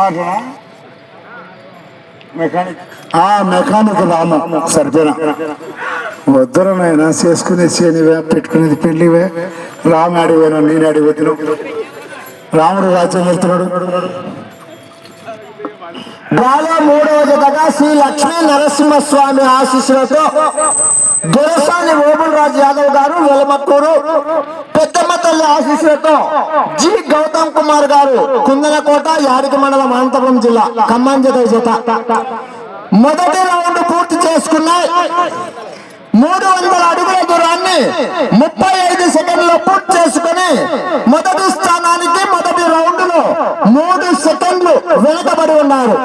అట్లా మెకానిక్. ఆ మెకానిక్ రాము సరిపోయినా వద్దరు నాయన చేసుకునే చేనివే పెట్టుకునేది పెళ్ళివే రామ అడిగాను నేను అడిగిపోతున్నావు రాముడు రాజ్యం వెళ్తున్నాడు. బాగా మూడవ జతగా శ్రీ లక్ష్మీ నరసింహస్వామి ఆశీస్సులతో దొరసాని ఓబుల్ యాదవ్ గారు వెలమక్కూరు పెద్ద తల్లి ఆశీస్సులతో జి గౌతమ్ కుమార్ గారు కుందనకోట యాడికి మండలం అనంతపురం జిల్లా ఖమ్మం జత ఈ జత మొదటి రౌండ్ పూర్తి చేసుకున్నాయి. మూడు వందల అడుగుల దూరాన్ని ముప్పై ఐదు సెకండ్లో పూర్తి చేసుకుని మొదటి స్థానానికి మొదటి రౌండ్లో మూడు సెకండ్లు వెనుకబడి ఉన్నారు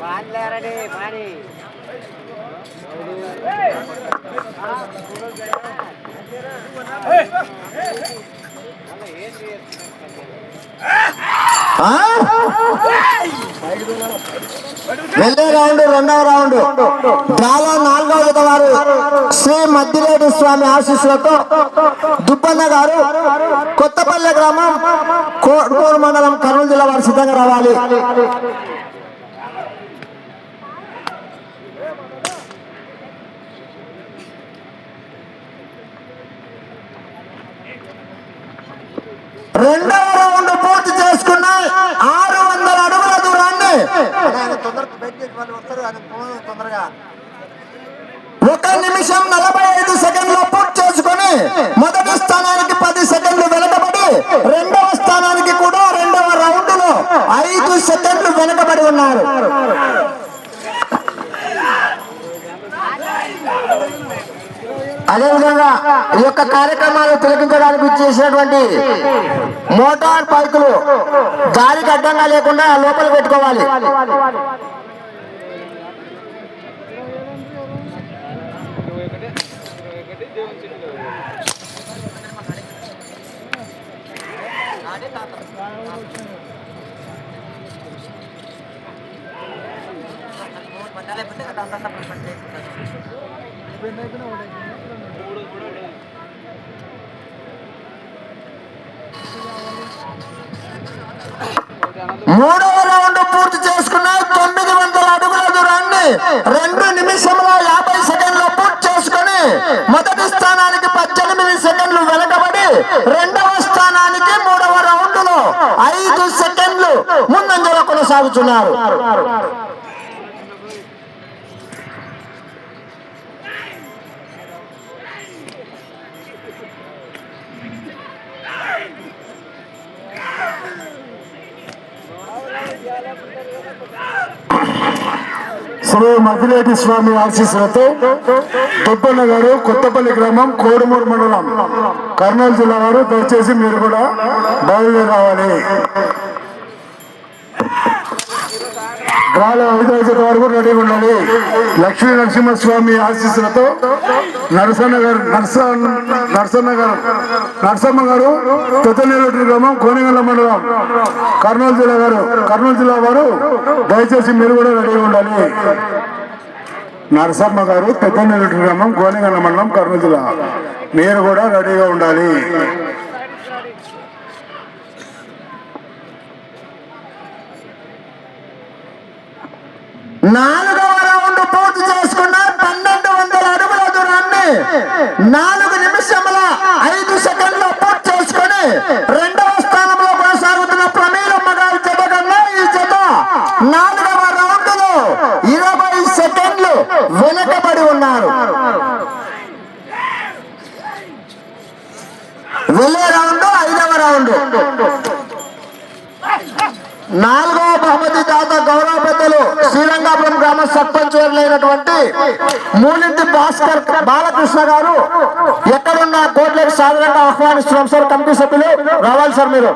పాడలేరని పాడి ఆ? వెళ్ళే రౌండ్ రెండవ రౌండ్. డ్రాలో నాలుగవ జత వారు శ్రీ మద్దిరేడు స్వామి ఆశీస్సులతో దుబ్బన్న గారు కొత్తపల్లె గ్రామం కోటూరు మండలం కర్నూలు జిల్లా వారు సిద్ధంగా రావాలి. రెండవ రౌండ్ పూర్తి చేసుకున్న ఆరు వందల అడుగుల దూరాన్ని ఒక నిమిషం నలభై ఐదు సెకండ్లు పూర్తి చేసుకుని మొదటి స్థానానికి పది సెకండ్లు వెనకబడి రెండవ స్థానానికి కూడా రెండవ రౌండ్లో ఐదు సెకండ్లు వెనకబడి ఉన్నారు. అదేవిధంగా ఈ యొక్క కార్యక్రమాలు తిలకించడానికి చేసినటువంటి మోటార్ బైకులు దారికి అడ్డంగా లేకుండా లోపల పెట్టుకోవాలి. మూడవ రౌండ్ పూర్తి చేసుకున్న తొమ్మిది వందల అడుగుల దూరాన్ని రెండు నిమిషంలో యాభై సెకండ్లు పూర్తి చేసుకుని మొదటి స్థానానికి పద్దెనిమిది సెకండ్లు వెనకబడి రెండవ స్థానానికి మూడవ రౌండ్లో ఐదు సెకండ్లు ముందంజలో కొనసాగుతున్నారు. శ్రీ మదిలేటి స్వామి ఆశీస్సులతో దుబ్బన్న గారు కొత్తపల్లి గ్రామం కోడుమూరు మండలం కర్నూలు జిల్లా వారు దయచేసి మీరు కూడా బయలుదేరి రావాలి వాళ్ళ ఐదు వరకు రెడీ ఉండాలి. లక్ష్మీ నరసింహస్వామి ఆశీస్సులతో నరసన్న గారు నరస నరసన్న గారు నరసమ్మ గారు పెద్దనేరు గ్రామం కోనగల్ల మండలం కర్నూలు జిల్లా గారు కర్నూలు జిల్లా వారు దయచేసి మీరు కూడా రెడీ ఉండాలి. నరసమ్మ గారు పెద్దనేరు గ్రామం కోనగల్ల మండలం కర్నూలు జిల్లా. మీరు కూడా రెడీగా ఉండాలి. నాలుగవ రౌండ్ పూర్తి చేసుకున్న పన్నెండు వందల అడుగుల దూరాన్ని నాలుగు నిమిషముల ఐదు సెకండ్లు పూర్తి చేసుకుని రెండవ స్థానంలో కొనసాగుతున్న ప్రమీలమ్మ గారి జత కన్నా ఈ జత నాలుగవ రౌండ్లో ఇరవై సెకండ్లు వెనకబడి ఉన్నారు. వెళ్ళే రౌండ్ ఐదవ రౌండ్. నాలుగవ బహుమతి దాత గౌరవ పెద్దలు శ్రీరంగాపురం గ్రామ సర్పంచ్ అయినటువంటి మూలింటి భాస్కర్ బాలకృష్ణ గారు ఎక్కడున్న కోట్లకు సాధారణంగా ఆహ్వానిస్తున్నాం సార్ కమిటీ సభ్యులు. రావాలి సార్ మీరు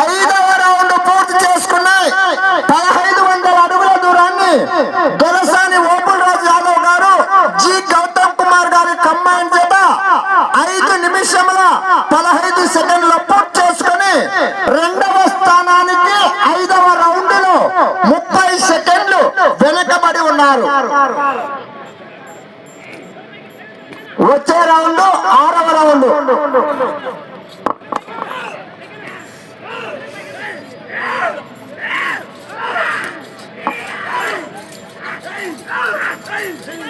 ఐదవ రౌండ్ పూర్తి చేసుకున్నాయి పదహైదు వందల అడుగుల దూరాన్ని దొరసాని ఓపుల్ రాజు యాదవ్ గారు జి గౌతమ్ కుమార్ గారి కంబైన్ చేత ఐదు నిమిషముల పదహైదు సెకండ్ల పూర్తి చేసుకుని రెండవ స్థానానికి ఐదవ రౌండ్లో ముప్పై సెకండ్లు వెనుకబడి ఉన్నారు వచ్చే రౌండ్ ఆరవ రౌండ్ Hey!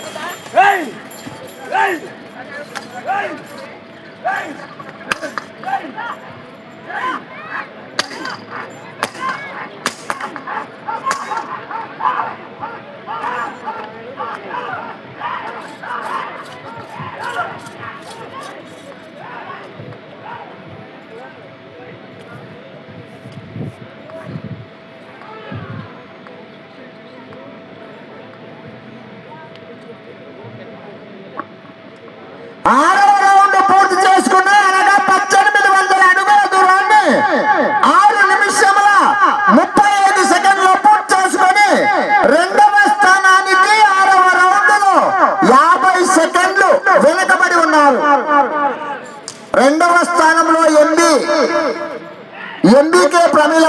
ఆరవ రౌండ్ పూర్తి చేసుకున్నా అనగా పద్దెనిమిది వందల అడుగుల దూరాన్ని ఆరు నిమిషముల ముప్పై ఐదు సెకండ్లు పూర్తి చేసుకొని రెండవ స్థానానికి ఆరవ రౌండ్లో యాభై సెకండ్లు వెనుకబడి ఉన్నారు రెండవ స్థానంలో ఎంబి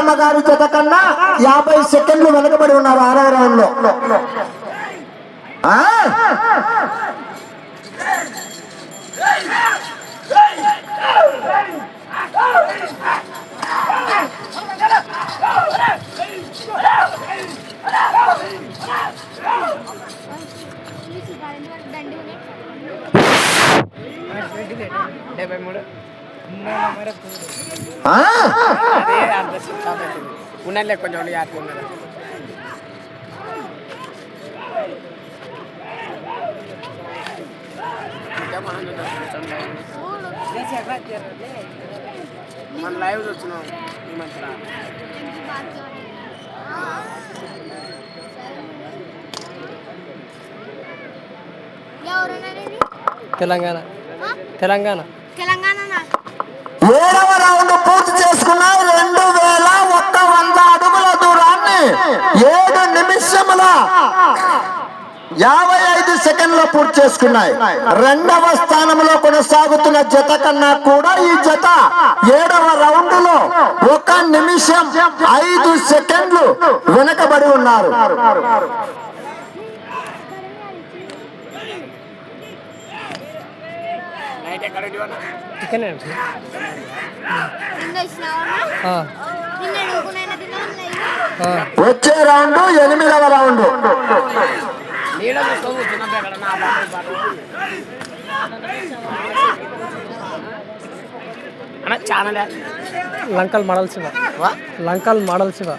ఎంబీకే గారి జత కన్నా యాభై సెకండ్లు వెనకబడి ఉన్నారు ఆరవ రౌండ్లో డెబ్బై మూడు. ఉన్నట్లే కొంచెం మనం లైవ్ చూస్తున్నాం ఈ మంత్ర ఎవరన్నది తెలంగాణ తెలంగాణ. తెలంగాణ ఏడవ రౌండ్ పూర్తి చేసుకున్న రెండు వేల ఒక్క వంద అడుగుల దూరాన్ని ఏడు నిమిషముల యాభై ఐదు సెకండ్లో పూర్తి చేసుకున్నాయి. రెండవ స్థానంలో కొనసాగుతున్న జత కన్నా కూడా ఈ జత ఏడవ రౌండ్లో ఒక నిమిషం ఐదు సెకండ్లు వెనకబడి ఉన్నారు. నైట్ ఎక్కడ తిన్నాను వచ్చే రౌండ్ ఎనిమిదవ రౌండ్. లంకల్ మడల్ శివ. లంకల్ మడల్ శివ.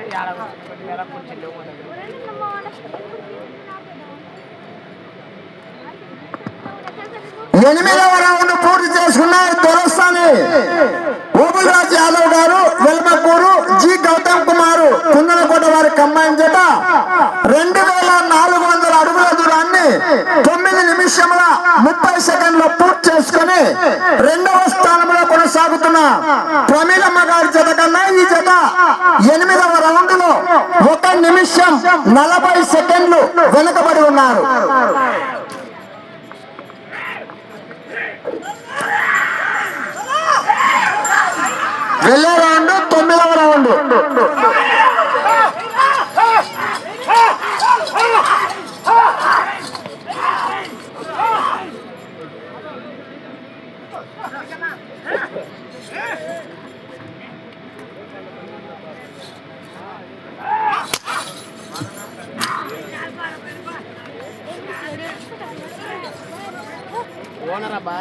అక్కడ దుఃఖమైన ఏడ కొద్దిగా కూర్చుంటే ఎనిమిదవ రౌండ్ పూర్తి చేసుకున్నారు దొరస్తాని ఓబుల్రాజ్ యాదవ్ గారు వెల్మకూరు జి గౌతమ్ కుమార్ కుందనకోట వారి కంబైన్ చేత రెండు వేల నాలుగు వందల అడుగుల దూరాన్ని తొమ్మిది నిమిషముల ముప్పై సెకండ్లు పూర్తి చేసుకుని రెండవ స్థానంలో కొనసాగుతున్న ప్రమీలమ్మ గారి జత కన్నా ఈ జత ఎనిమిదవ రౌండ్లో ఒక నిమిషం నలభై సెకండ్లు వెనుకబడి ఉన్నారు. వెళ్ళే రౌండ్ తొమ్మిదవ రౌండ్ ఓనర్ అబ్బా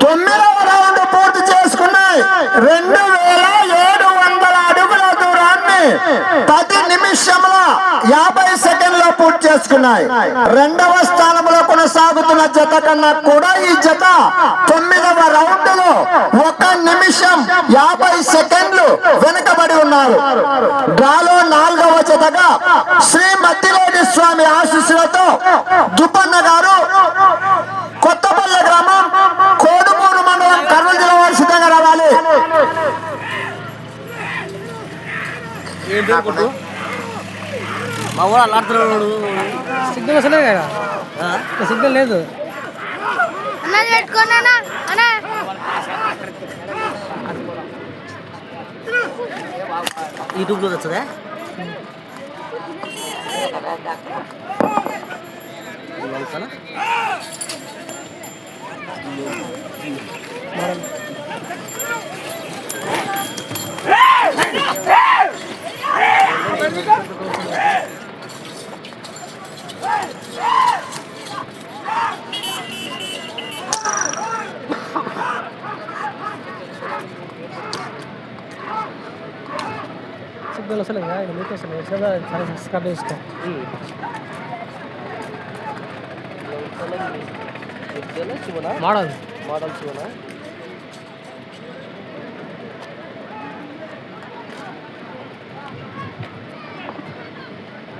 తొమ్మిదవ రౌండ్ పూర్తి చేసుకున్నాయి రెండు వేల ఏడు వందల అడుగుల దూరాన్ని పది నిమిషముల యాభై సెకండ్లో పూర్తి చేసుకున్నాయి. రెండవ స్థానంలో కొనసాగుతున్న జత కన్నా కూడా ఈ జత తొమ్మిదవ రౌండ్లో ఒక నిమిషం యాభై సెకండ్లు వెనుకబడి ఉన్నారు. డ్రాలో నాలుగవ జతగా శ్రీ మత్తిలోని స్వామి ఆశీస్సులతో దుప్పన్న గారు కొత్తపల్లె గ్రామం కోడుమూరు మండలం కర్నూలు జిల్లా వారు సిద్ధంగా రావాలి మా ఊరు అల్లాడుతున్నాడు సిగ్నల్ వస్తలేదు కదా? సిగ్నల్ లేదు. అన్న పెట్టుకున్నానా అన్న? యూట్యూబ్లో వచ్చదా సిగ్నల్ వస్తలేదు కదా ఇక్కడ మీకు వస్తలేదు సరే సబ్స్క్రైబ్ చేసుకో మోడల్ మోడల్ శివనా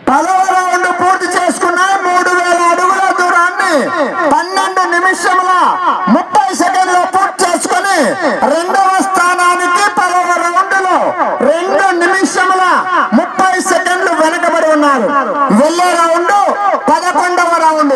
పదవ రౌండ్ పూర్తి చేసుకున్నాయి మూడు వేల అడుగుల పన్నెండు నిమిషముల ముప్పై సెకండ్లు పూర్తి చేసుకుని రెండవ స్థానానికి పదవ రౌండ్లో రెండు నిమిషముల ముప్పై సెకండ్లు వెనకబడి ఉన్నారు. వెళ్ళే రౌండ్ పదకొండవ రౌండ్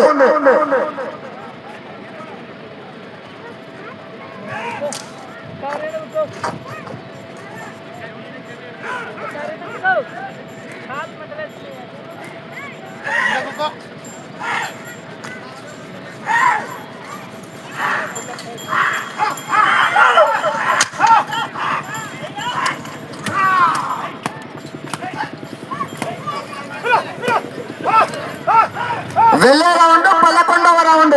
వెళ్ళే రౌండ్ పదకొండవ రౌండ్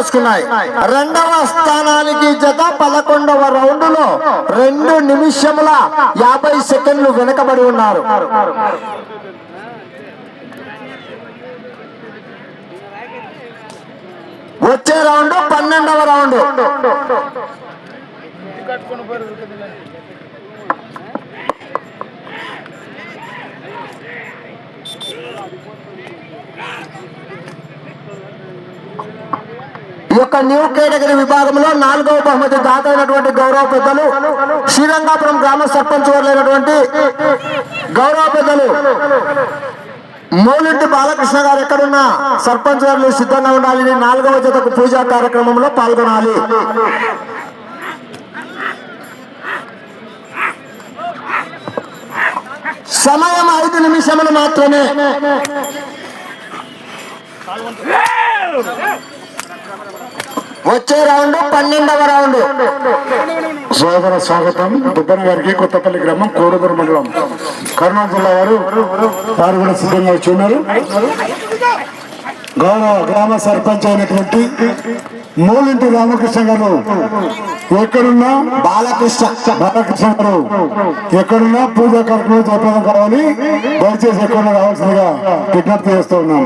చేసుకున్నాయి. రెండవ స్థానానికి జత పదకొండవ రౌండ్లో రెండు నిమిషముల యాభై సెకండ్లు వెనుకబడి ఉన్నారు. వచ్చే రౌండ్ పన్నెండవ రౌండ్. ఈ యొక్క న్యూ కేటగిరీ విభాగంలో నాలుగవ బహుమతి దాత అయినటువంటి గౌరవ పెద్దలు శ్రీరంగాపురం గ్రామ సర్పంచ్ వర్లైనటువంటి గౌరవ పెద్దలు మూలింటి బాలకృష్ణ గారు ఎక్కడున్నా సర్పంచ్ గారు సిద్ధంగా ఉండాలి. నాలుగవ జతకు పూజా కార్యక్రమంలో పాల్గొనాలి. సమయం ఐదు నిమిషములు మాత్రమే. వచ్చే రౌండ్ పన్నెండవ రౌండ్. సోదర స్వాగతం. దుబ్బన్ గారికి కొత్తపల్లి గ్రామం కోరుదూరు మండలం. కర్నూలు జిల్లా వారు వారు కూడా సిద్ధంగా వచ్చి ఉన్నారు గౌరవ గ్రామ సర్పంచ్ అయినటువంటి మూలింటి రామకృష్ణ గారు ఎక్కడున్నా? బాలకృష్ణ. బాలకృష్ణ గారు ఎక్కడున్నా? పూజా కార్యక్రమం జయప్రదం కావాలి. దయచేసి ఎక్కడున్నా రావాల్సిందిగా విజ్ఞప్తి చేస్తూ ఉన్నాం.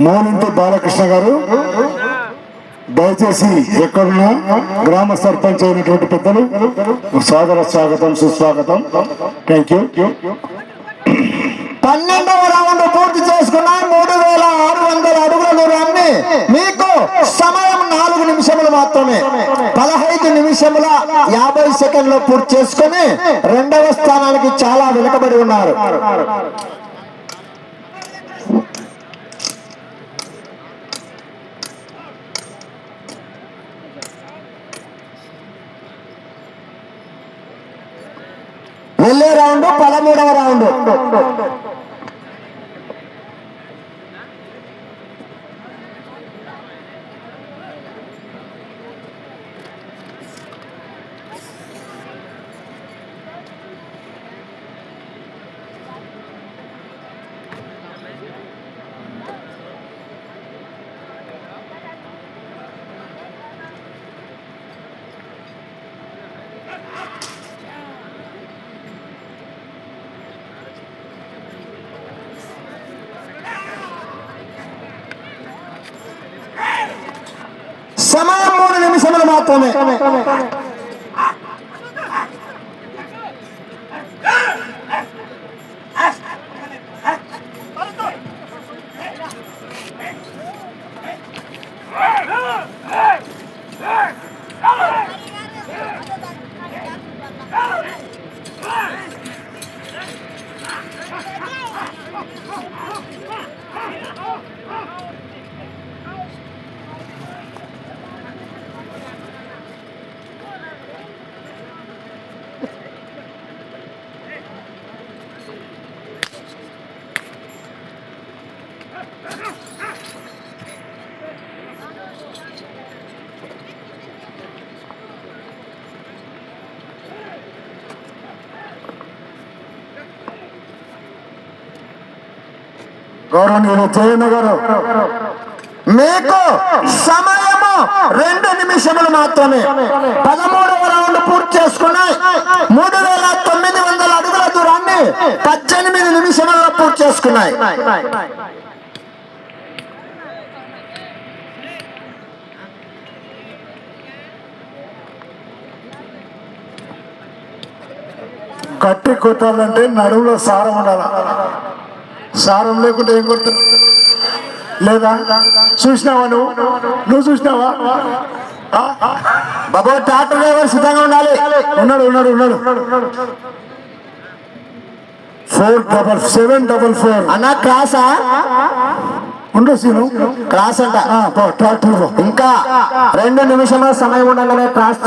మూలింటి బాలకృష్ణ గారు. దయచేసి ఎక్కడున్నా గ్రామ సర్పంచ్ అయినటువంటి పెద్దలు సాదర స్వాగతం సుస్వాగతం. థ్యాంక్ యూ పన్నెండవ రౌండ్ పూర్తి చేసుకున్న. మూడు వేల ఆరు వందల అడుగుల దూరాన్ని మీకు సమయం నాలుగు నిమిషములు మాత్రమే. పదహైదు నిమిషముల యాభై సెకండ్లు పూర్తి చేసుకుని రెండవ స్థానానికి చాలా వెనుకబడి ఉన్నారు. వెళ్ళే రౌండ్ పదమూడవ రౌండ్ సమయం మూడు నిమిషములు మాత్రమే గౌరవనీయులు జయన్న గారు మీకు సమయము రెండు నిమిషములు మాత్రమే. పదమూడవ రౌండ్ పూర్తి చేసుకున్నాయి. మూడు వేల పద్దెనిమిది నిమిషముల్లో పూర్తి చేసుకున్నాయి. గట్టి కొట్టాలంటే నడువులో సారం ఉండాల? సారం లేకుంటే ఏం కొడుతుంది లేదా? చూసినావా నువ్వు? నువ్వు చూసినావా? బాబా బాబు ట్రాక్టర్ డ్రైవర్ సిద్ధంగా ఉండాలి. ఉన్నాడు ఉన్నాడు ఉన్నాడు. Four double seven double four అన్న క్రాసా? ఉండు సీను. క్రాస్ అంట. ఇంకా రెండు నిమిషముల సమయం ఉండగానే క్రాస్